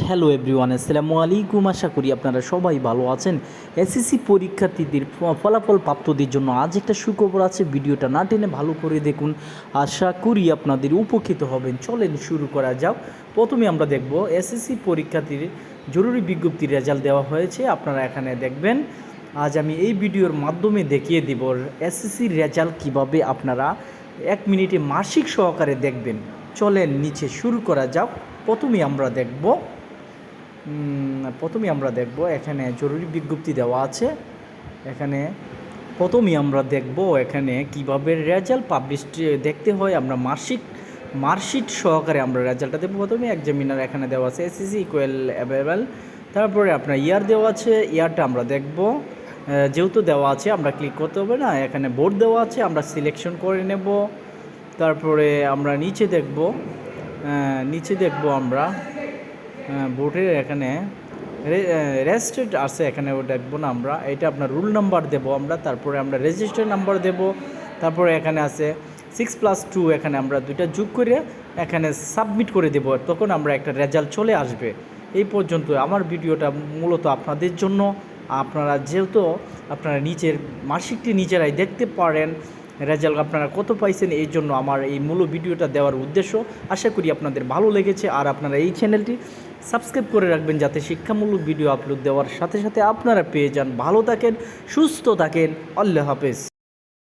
Hello everyone আসসালামু আলাইকুম আশা করি আপনারা সবাই ভালো আছেন। এসএসসি পরীক্ষার্থীদের ফলাফল প্রাপ্তদের জন্য আজ একটা সুখবর আছে, ভিডিওটা না টেনে ভালো করে দেখুন। আশা করি আপনাদের উপকৃত হবেন। চলেন শুরু করা যাক। প্রথমে আমরা দেখব এসএসসি পরীক্ষার্থীর জরুরি বিজ্ঞপ্তি রেজাল্ট দেওয়া হয়েছে। আপনারা এখানে দেখবেন, আজ আমি এই ভিডিওর মাধ্যমে দেখিয়ে দেব এসএসসি রেজাল্ট কীভাবে আপনারা এক মিনিটে মাসিক সহকারে দেখবেন। চলেন নিচে শুরু করা যাক। প্রথমেই আমরা দেখব প্রথমেই আমরা দেখব, এখানে জরুরি বিজ্ঞপ্তি দেওয়া আছে। এখানে প্রথমেই আমরা দেখব এখানে কীভাবে রেজাল্ট পাবলিশ দেখতে হয়। আমরা মার্কশিট মার্কশিট সহকারে আমরা রেজাল্টটা দেবো প্রথমে। এক্সামিনার এখানে দেওয়া আছে এসএসসি ইকুয়াল অ্যাভেলেবেল তারপরে আপনার ইয়ার দেওয়া আছে ইয়ারটা আমরা দেখব। যেহেতু দেওয়া আছে, আমরা ক্লিক করতে হবে না। এখানে বোর্ড দেওয়া আছে, আমরা সিলেকশন করে নেব। তারপরে আমরা নিচে দেখব নিচে দেখব আমরা বোর্ডের এখানে রেজিস্টার্ড আছে এখানে দেখব না আমরা। এটা আপনার রুল নাম্বার দেবো আমরা, তারপরে আমরা রেজিস্টার নাম্বার দেব, তারপরে এখানে আছে সিক্স প্লাস টু এখানে আমরা দুইটা যোগ করে এখানে সাবমিট করে দেবো, তখন আমরা একটা রেজাল্ট চলে আসবে। এই পর্যন্ত আমার ভিডিওটা মূলত আপনাদের জন্য। আপনারা যেহেতু আপনারা নিচের মাসিকটি নিজেরাই দেখতে পারেন রেজাল্ট আপনারা কত পাইছেন এই জন্য আমার এই মূল ভিডিওটা দেওয়ার উদ্দেশ্য। আশা করি আপনাদের ভালো লেগেছে, আর আপনারা এই চ্যানেলটি সাবস্ক্রাইব করে রাখবেন যাতে শিক্ষামূলক ভিডিও আপলোড দেওয়ার সাথে সাথে আপনারা পেয়ে যান। ভালো থাকেন, সুস্থ থাকেন। আল্লাহ হাফেজ।